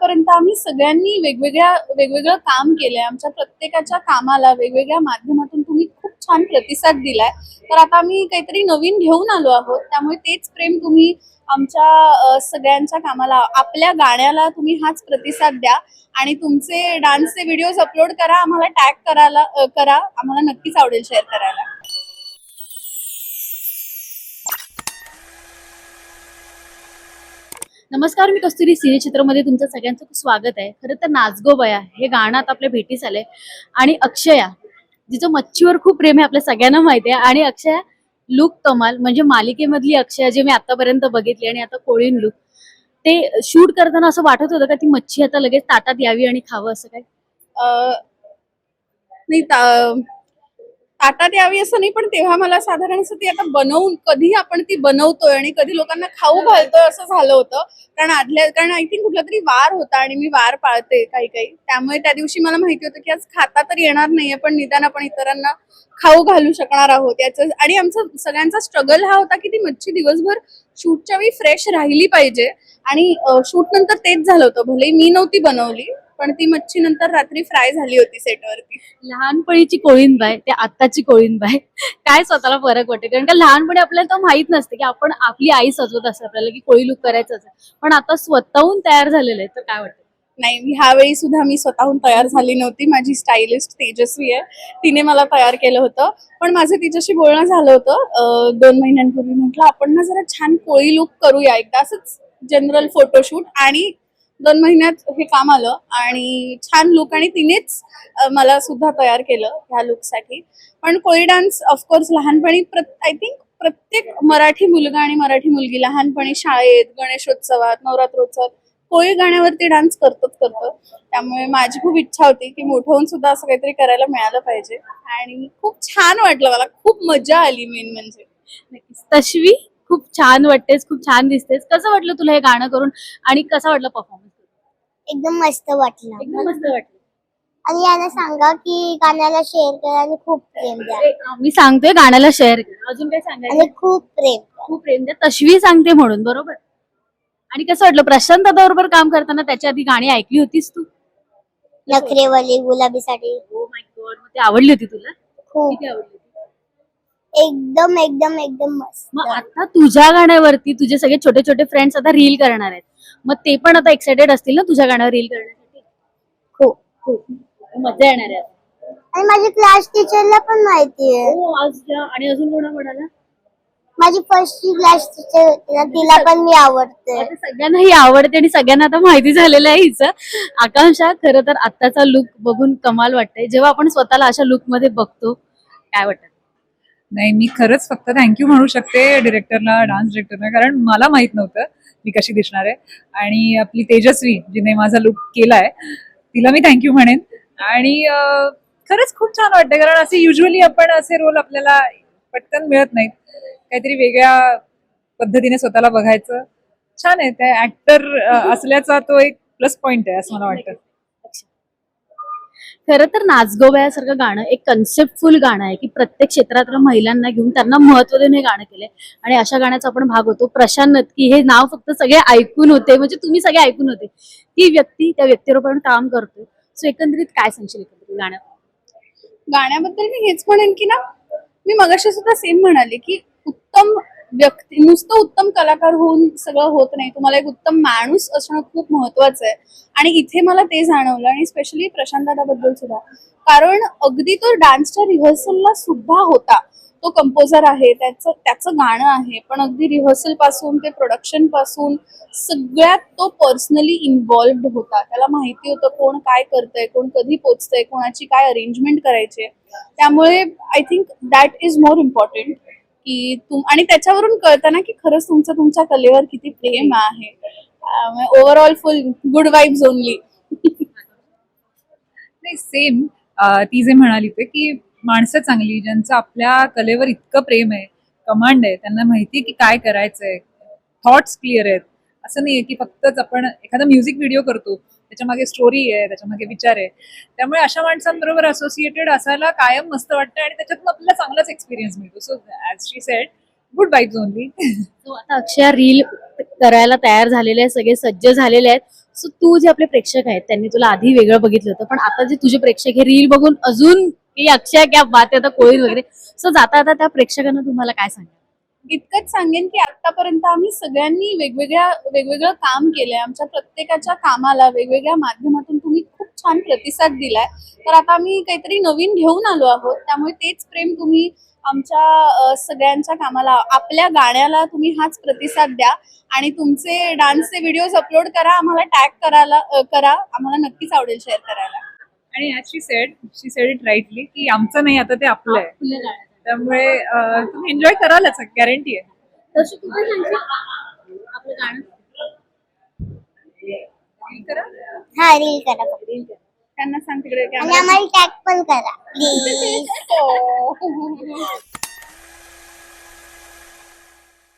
आतापर्यंत आम्ही सगळ्यांनी वेगवेगळ्या वेगवेगळं काम केलंय. आमच्या प्रत्येकाच्या कामाला वेगवेगळ्या माध्यमातून तुम्ही खूप छान प्रतिसाद दिलाय. तर आता आम्ही काहीतरी नवीन घेऊन आलो आहोत. त्यामुळे तेच प्रेम तुम्ही आमच्या सगळ्यांच्या कामाला आपल्या गाण्याला तुम्ही हाच प्रतिसाद द्या. आणि तुमचे डान्सचे व्हिडिओज अपलोड करा. आम्हाला टॅग करायला करा. आम्हाला नक्कीच आवडेल शेअर करायला. नमस्कार मी कस्तुरी सिनेचित्रमध्ये तुमचं सगळ्यांचं खूप स्वागत आहे. खरं तर नाचगो बया हे गाणं आता आपल्या भेटीस आलंय. आणि अक्षया जिचं मच्छीवर खूप प्रेम आहे आपल्या सगळ्यांना माहिती आहे. आणि अक्षया लुक कमाल म्हणजे मालिकेमधली अक्षया जे मी आतापर्यंत बघितली आणि आता कोळीन लुक. ते शूट करताना असं वाटत होतं का ती मच्छी आता लगेच ताटात यावी आणि खावं असं काय? नाही ताटात यावी असं नाही पण तेव्हा मला साधारण असं ती आता बनवून कधी आपण ती बनवतोय आणि कधी लोकांना खाऊ घालतोय असं झालं होतं. कारण आदल्या कारण आय थिंक कुठला तरी वार होता आणि मी वार पाळते काही काही. त्यामुळे त्या दिवशी मला माहिती होतं की आज खाता तर येणार नाहीये पण निदान आपण इतरांना खाऊ घालू शकणार आहोत. याचं आणि आमचा सगळ्यांचा स्ट्रगल हा होता की ती मच्छी दिवसभर शूटच्या वेळी फ्रेश राहिली पाहिजे. आणि शूट नंतर तेच झालं होतं. भले मी नव्हती बनवली पण ती मच्छी नंतर रात्री फ्राय झाली होती सेटवरती लहानपणीची कोळीनबाई ते आत्ताची कोळीनबाई काय स्वतःला फरक वाटते? कारण का लहानपणी आपल्याला तर माहीत नसते की आपण आपली आई सजवत असते आपल्याला की कोळी लुक करायचं असेल पण आता स्वतःहून तयार झालेलं आहे तर काय वाटतं? नाही मी ह्यावेळी सुद्धा मी स्वतःहून तयार झाली नव्हती. माझी स्टायलिस्ट तेजस्वी आहे. तिने मला तयार केलं होतं. पण माझं तिच्याशी बोलणं झालं होतं. दोन महिन्यांपूर्वी म्हटलं आपण ना जरा छान कोळी लुक करूया. एकदा असंच जनरल फोटोशूट आणि दोन महिन्यात हे काम आलं आणि छान लुक आणि तिनेच मला सुद्धा तयार केलं ह्या लुकसाठी पण कोळी डान्स ऑफकोर्स लहानपणी आय थिंक प्रत्येक मराठी मुलगा आणि मराठी मुलगी लहानपणी शाळेत गणेशोत्सवात नवरात्रोत्सवात कोळी गाण्यावरती डान्स करतोच करतो. त्यामुळे माझी खूप इच्छा होती की मोठं होऊन सुद्धा असं काहीतरी करायला मिळालं पाहिजे. आणि खूप छान वाटलं मला. खूप मजा आली मेन म्हणजे. नक्कीच. खूप छान वाटतेस खूप छान दिसतेस. कसं वाटलं तुला हे गाणं करून? आणि कसं वाटलं परफॉर्मन्स एकदम मस्त वाटलं. एकदम मस्त वाटलं. आणि यांना सांगा की गाण्याला शेअर करा आणि खूप प्रेम द्या. मी सांगतोय गाण्याला शेअर कर. अजून काय सांगायचं? आणि खूप प्रेम द्या. खूप प्रेम द्या. तश्वी सांगते म्हणून बरोबर? आणि कसं वाटलं? प्रशांत दादा बरोबर काम करताना त्याच्या आधी गाणी ऐकली होतीस तू? नखरेवाली गुलाबीसाठी. ओ माय गॉड मग ते आवडली होती तुला? खूप. किती आवडली? एकदम एकदम एकदम मस्त. मग आता तुझ्या गाण्यावरती तुझे सगळे छोटे छोटे फ्रेंड्स आता रील करणार आहेत. मग ते पण आता एक्साइटेड असतील ना तुझ्या गाण्यावर रील करण्यासाठी? खूप खूप मजा येणार आहे आता. आणि माझ्या क्लास टीचरला पण माहिती आहे. हो आज त्या- आणि अजून कोणा कोणाला? माझी फर्स्ट क्लास टीचर होती ना तिला पण मी आवडते. आता सगळ्यांना ही आवडते आणि सगळ्यांना आता माहिती झालेलं आहे हिचं. आकांक्षा खरं तर आत्ताचा लुक बघून कमाल वाटतंय. जेव्हा आपण स्वतःला अशा लुकमध्ये बघतो काय वाटतं? नाही मी खरंच फक्त थँक्यू म्हणू शकते डिरेक्टरला डान्स डिरेक्टरला कारण मला माहीत नव्हतं मी कशी दिसणार आहे. आणि आपली तेजस्वी जिने माझा लुक केलाय तिला मी थँक्यू म्हणेन. आणि खरंच खूप छान वाटतं कारण असे युजली आपण असे रोल आपल्याला पटकन मिळत नाहीत. काहीतरी वेगळ्या पद्धतीने स्वतःला बघायचं. छान आहे त्या ऍक्टर असल्याचा तो एक प्लस पॉइंट आहे असं मला वाटतं. खरं तर नाचगोब्यासारखं गाणं एक कन्सेप्टफुल गाणं आहे की प्रत्येक क्षेत्रातल्या महिलांना घेऊन त्यांना महत्त्व देऊन हे गाणं केलंय. आणि अशा गाण्याचा आपण भाग होतो प्रशांत नतकी हे नाव फक्त सगळे ऐकून होते म्हणजे तुम्ही सगळे ऐकून होते. ती व्यक्ती त्या व्यक्तीवर आपण काम करतो सो एकंदरीत काय सांगशील एकंदरीत गाण्यात गाण्याबद्दल मी हेच म्हणेन की ना मी मगाशी सुद्धा सेम म्हणाले की उत्तम व्यक्ती नुसतं उत्तम कलाकार होऊन सगळं होत नाही. तुम्हाला एक उत्तम माणूस असणं खूप महत्वाचं आहे. आणि इथे मला ते जाणवलं आणि स्पेशली प्रशांत दादाबद्दल सुद्धा. कारण अगदी तो डान्सच्या रिहर्सलला सुद्धा होता. तो कंपोजर आहे त्याचं त्याचं गाणं आहे पण अगदी रिहर्सलपासून ते प्रोडक्शनपासून सगळ्यात तो पर्सनली इन्व्हॉल्ड होता. त्याला माहिती होतं कोण काय करतंय कोण कधी पोचतंय कोणाची काय अरेंजमेंट करायची त्यामुळे I think that is more important की तुम आणि त्याच्यावरून कळतं ना की खरंच तुमचं तुमच्या कलेवर किती प्रेम आहे. Overall full good vibes only नाही सेम ती जे म्हणाली ते की माणसं चांगली ज्यांचं आपल्या कलेवर इतकं प्रेम आहे कमांड आहे त्यांना माहिती की काय करायचंय. थॉट्स क्लिअर आहेत. असं नाहीये की फक्तच आपण एखादा म्युझिक व्हिडिओ करतो त्याच्यामागे स्टोरी आहे त्याच्यामागे विचार आहे. त्यामुळे अशा माणसांबरोबर असोसिएटेड असायला कायम मस्त वाटतं आणि त्याच्यातून आपल्याला चांगलाच एक्सपिरियन्स मिळतो. So as she said good vibes only so आता अक्षया रील करायला तयार झालेले आहेत सगळे सज्ज झालेले आहेत. सो तू जे आपले प्रेक्षक आहेत त्यांनी तुला आधी वेगळं बघितलं होतं पण आता जे तुझे प्रेक्षक हे रील बघून अजून की अक्षय क्या बात आहे आता कोळी वगैरे. सो जाता आता त्या प्रेक्षकांना तुम्हाला काय सांगा इतकंच सांगेन की आतापर्यंत आम्ही सगळ्यांनी वेगवेगळ्या वेगवेगळं काम केलंय. आमच्या प्रत्येकाच्या कामाला वेगवेगळ्या माध्यमातून तुम्ही खूप छान प्रतिसाद दिलाय. तर आता आम्ही काहीतरी नवीन घेऊन आलो आहोत. त्यामुळे तेच प्रेम तुम्ही आमच्या सगळ्यांच्या कामाला आपल्या गाण्याला तुम्ही हाच प्रतिसाद द्या. आणि तुमचे डान्सचे व्हिडिओज अपलोड करा आम्हाला टॅग करायला करा. आम्हाला नक्कीच आवडेल शेअर करायला. आणि she said she said it rightly की आमचं नाही आता ते आपलं आहे. त्यामुळे तुम्ही एन्जॉय करालच गॅरंटी आहे तशी तू काय सांगशील? आपलं गाणं Feel करा हा रील करा फक्त. त्यांना सांग तिकडे आणि camera- आम्हाला टॅग पण करा प्लीज.